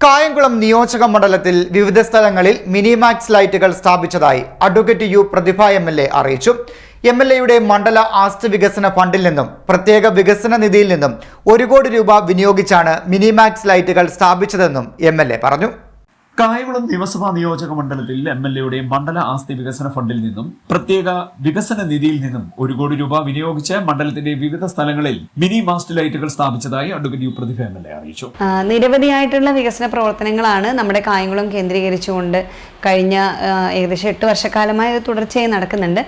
കായംകുളം നിയോജക മണ്ഡലത്തിൽ വിവിധ സ്ഥലങ്ങളിൽ മിനിമാക്സ് ലൈറ്റുകൾ സ്ഥാപിച്ചതായി advocate U Prathibha M L A അറിയിച്ചു. എം എൽ എയുടെ മണ്ഡല ആസ്തി വികസന ഫണ്ടിൽ നിന്നും പ്രത്യേക വികസന നിധിയിൽ നിന്നും ഒരു കോടി രൂപ വിനിയോഗിച്ചാണ് മിനിമാക്സ് ലൈറ്റുകൾ സ്ഥാപിച്ചതെന്നും എം പറഞ്ഞു. കായകുളം നിയമസഭാ നിയോജക മണ്ഡലത്തിൽ എം എൽ എയുടെ മണ്ഡല ആസ്തി വികസന ഫണ്ടിൽ നിന്നും പ്രത്യേക വികസന നിധിയിൽ നിന്നും ഒരു കോടി രൂപ വിനിയോഗിച്ച് മണ്ഡലത്തിന്റെ വിവിധ സ്ഥലങ്ങളിൽ മിനി മാസ്റ്റ് ലൈറ്റുകൾ സ്ഥാപിച്ചതായി advocate U Prathibha M L A അറിയിച്ചു. നിരവധിയായിട്ടുള്ള വികസന പ്രവർത്തനങ്ങളാണ് നമ്മുടെ കായംകുളം കേന്ദ്രീകരിച്ചുകൊണ്ട് കഴിഞ്ഞ ഏകദേശം എട്ട് വർഷക്കാലമായി ഇത് തുടർച്ചയായി നടക്കുന്നുണ്ട്.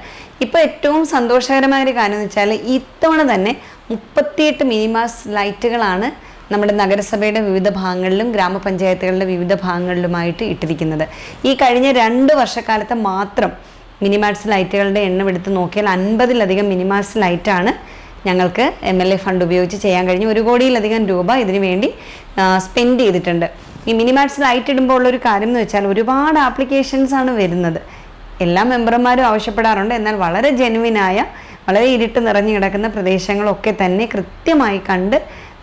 ഇപ്പോൾ ഏറ്റവും സന്തോഷകരമായ ഒരു കാര്യം എന്ന് വെച്ചാൽ ഇത്തവണ തന്നെ മുപ്പത്തിയെട്ട് മിനിമാസ് ലൈറ്റുകളാണ് നമ്മുടെ നഗരസഭയുടെ വിവിധ ഭാഗങ്ങളിലും ഗ്രാമപഞ്ചായത്തുകളുടെ വിവിധ ഭാഗങ്ങളിലുമായിട്ട് ഇട്ടിരിക്കുന്നത്. ഈ കഴിഞ്ഞ രണ്ട് വർഷക്കാലത്ത് മാത്രം മിനിമാക്സ് ലൈറ്റുകളുടെ എണ്ണം എടുത്ത് നോക്കിയാൽ അൻപതിലധികം മിനിമാക്സ് ലൈറ്റാണ് ഞങ്ങൾക്ക് എം എൽ എ ഫണ്ട് ഉപയോഗിച്ച് ചെയ്യാൻ കഴിഞ്ഞു. ഒരു കോടിയിലധികം രൂപ ഇതിനു വേണ്ടി സ്പെൻഡ് ചെയ്തിട്ടുണ്ട്. ഈ മിനിമാക്സ് ലൈറ്റ് ഇടുമ്പോൾ ഉള്ളൊരു കാര്യം എന്ന് വെച്ചാൽ ഒരുപാട് ആപ്ലിക്കേഷൻസ് ആണ് വരുന്നത്. എല്ലാ മെമ്പർമാരും ആവശ്യപ്പെടാറുണ്ട്. എന്നാൽ വളരെ ജെനുവിനായ വളരെ ഇരുട്ട് നിറഞ്ഞു കിടക്കുന്ന പ്രദേശങ്ങളൊക്കെ തന്നെ കൃത്യമായി കണ്ട്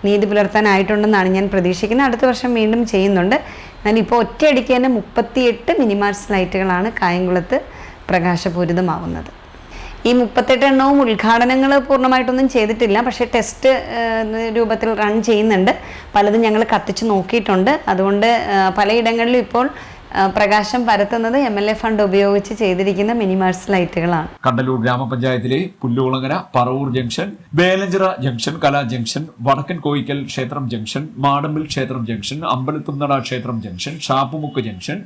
നീതി പുലർത്താനായിട്ടുണ്ടെന്നാണ് ഞാൻ പ്രതീക്ഷിക്കുന്നത്. അടുത്ത വർഷം വീണ്ടും ചെയ്യുന്നുണ്ട്. ഞാനിപ്പോൾ ഒറ്റയടിക്ക് തന്നെ മുപ്പത്തിയെട്ട് മിനിമാർസ് ലൈറ്റുകളാണ് കായംകുളത്ത് പ്രകാശപൂരിതമാവുന്നത്. ഈ മുപ്പത്തെട്ട് എണ്ണവും ഉദ്ഘാടനങ്ങൾ പൂർണമായിട്ടൊന്നും ചെയ്തിട്ടില്ല. പക്ഷേ ടെസ്റ്റ് രൂപത്തിൽ റൺ ചെയ്യുന്നുണ്ട്. പലതും ഞങ്ങൾ കത്തിച്ച് നോക്കിയിട്ടുണ്ട്. അതുകൊണ്ട് പലയിടങ്ങളിലും ഇപ്പോൾ പ്രകാശം പരത്തുന്നത് എം എൽ എ ഫണ്ട് ഉപയോഗിച്ച് ചെയ്തിരിക്കുന്ന മിനിമാർസ് ലൈറ്റുകളാണ്. കണ്ടലൂർ ഗ്രാമപഞ്ചായത്തിലെ Pullukulangara Paravur junction Velanchira junction Kala junction വടക്കൻ കോയിക്കൽ ക്ഷേത്രം ജംഗ്ഷൻ മാടമ്പിൽ ക്ഷേത്രം ജംഗ്ഷൻ അമ്പലത്തുന്നട ക്ഷേത്രം ജംഗ്ഷൻ ഷാപ്പുമുക്ക് ജംഗ്ഷൻ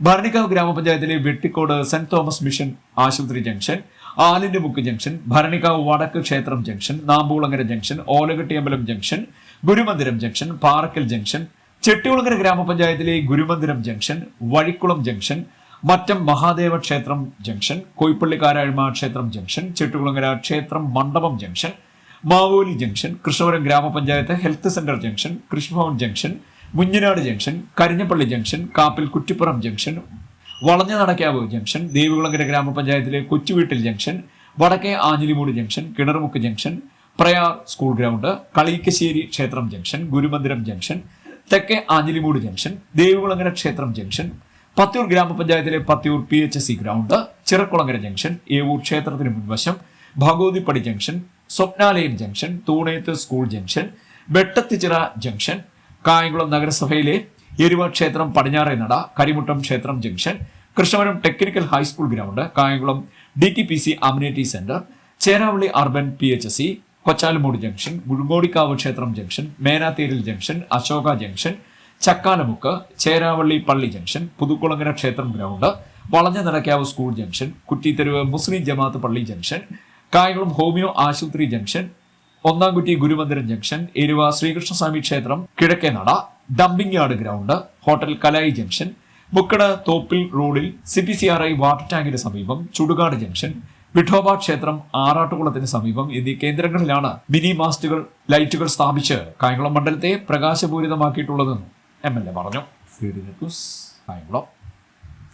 ഭരണിക്കാവ് ഗ്രാമപഞ്ചായത്തിലെ വെട്ടിക്കോട് സെന്റ് തോമസ് മിഷൻ ആശുപത്രി ജംഗ്ഷൻ ആലിന്റെ മുക്ക് ജംഗ്ഷൻ ഭരണിക്കാവ് വടക്ക് ക്ഷേത്രം junction Nampoolangara junction Olakettiyambalam junction Gurumandiram junction Parackal junction Chettikulangara ഗ്രാമപഞ്ചായത്തിലെ ഗുരുമന്ദിരം ജംഗ്ഷൻ വഴിക്കുളം ജംഗ്ഷൻ മറ്റം മഹാദേവ ക്ഷേത്രം ജംഗ്ഷൻ കോയിപ്പള്ളിക്കാരാഴ്മ ക്ഷേത്രം ജംഗ്ഷൻ ചെട്ടികുളങ്ങര ക്ഷേത്രം മണ്ഡപം ജംഗ്ഷൻ മാവോലി ജംഗ്ഷൻ കൃഷ്ണപുരം ഗ്രാമപഞ്ചായത്ത് health centre junction Krishibhavan junction Munjanadu junction Karinjappally junction Kappil Kuttippuram junction വളഞ്ഞ നടക്കാവ് ജംഗ്ഷൻ ദേവികുളങ്ങര ഗ്രാമപഞ്ചായത്തിലെ കൊച്ചുവീട്ടിൽ ജംഗ്ഷൻ വടക്കേ Anjilimoodu junction Kinarumukku junction Prayar school ground Kalikkassery ക്ഷേത്രം ജംഗ്ഷൻ ഗുരുമന്ദിരം ജംഗ്ഷൻ തെക്കേ ആഞ്ഞിലിമൂട് ജംഗ്ഷൻ ദേവികുളങ്ങര ക്ഷേത്രം ജംഗ്ഷൻ പത്തിയൂർ ഗ്രാമപഞ്ചായത്തിലെ Pathiyoor P H S C ground Chirakkulangara junction Evoor ക്ഷേത്രത്തിന് മുൻവശം Bhagavathippadi junction Swapnalayam junction Thoonethu school junction Vettathichira junction Kayamkulam നഗരസഭയിലെ എരുവ ക്ഷേത്രം പടിഞ്ഞാറേ നട കരിമുട്ടം ക്ഷേത്രം junction Krishnapuram technical high school ground Kayamkulam D T P C community centre Cheravally urban P H S C Kochalumoodu junction Muzhunkodikkavu ക്ഷേത്രം junction Menatheril junction Ashoka junction Chakkalamukku Cheravally പള്ളി junction Puthukulangara ക്ഷേത്രം ground വളഞ്ഞ Nadakkavu school junction Kuttitheruvu Muslim ജമാഅത്ത് പള്ളി junction Kayamkulam homeo ആശുപത്രി junction Onnamkutty Gurumandiram junction Eruva Sreekrishnaswamy ക്ഷേത്രം കിഴക്കേ നട dumping yard ground hotel Kalayi junction Mukkada Thoppil റോഡിൽ C P C R I water ടാങ്കിന് സമീപം ചുടുകാട് ജംഗ്ഷൻ വിഠോബ ക്ഷേത്രം ആറാട്ടുകുളത്തിന് സമീപം എന്നീ കേന്ദ്രങ്ങളിലാണ് മിനി മാസ്റ്റുകൾ ലൈറ്റുകൾ സ്ഥാപിച്ച് കായംകുളം മണ്ഡലത്തെ പ്രകാശപൂരിതമാക്കിയിട്ടുള്ളതെന്നും എം എൽ എ പറഞ്ഞു.